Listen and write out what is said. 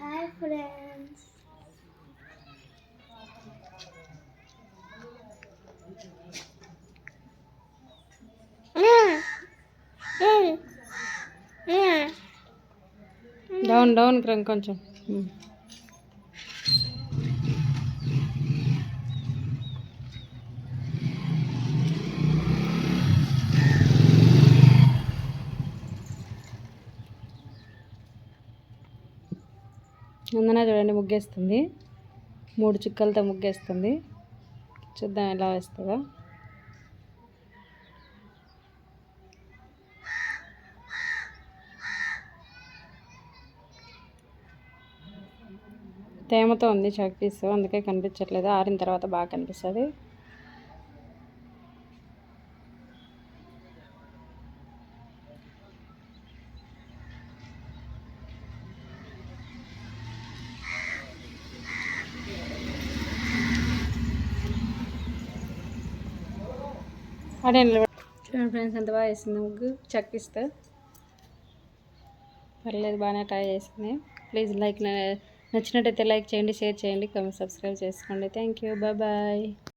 Hi friends down down కొంచెం. నందన చూడండి ముగ్గేస్తుంది. మూడు చుక్కలతో ముగ్గేస్తుంది. చూద్దాం ఎలా వేస్తుందో. తేమతో ఉంది చాక్ పీస్ అందుకే కనిపించట్లేదు. ఆరిన తర్వాత బాగా కనిపిస్తుంది. అదే చూడండి ఫ్రెండ్స్ ఎంత బాగా వేసింది ముగ్గు. చెక్ పర్లేదు బాగానే ట్రై చేసింది. ప్లీజ్ లైక్ నచ్చినట్టయితే లైక్ చేయండి షేర్ చేయండి సబ్స్క్రైబ్ చేసుకోండి. Thank you bye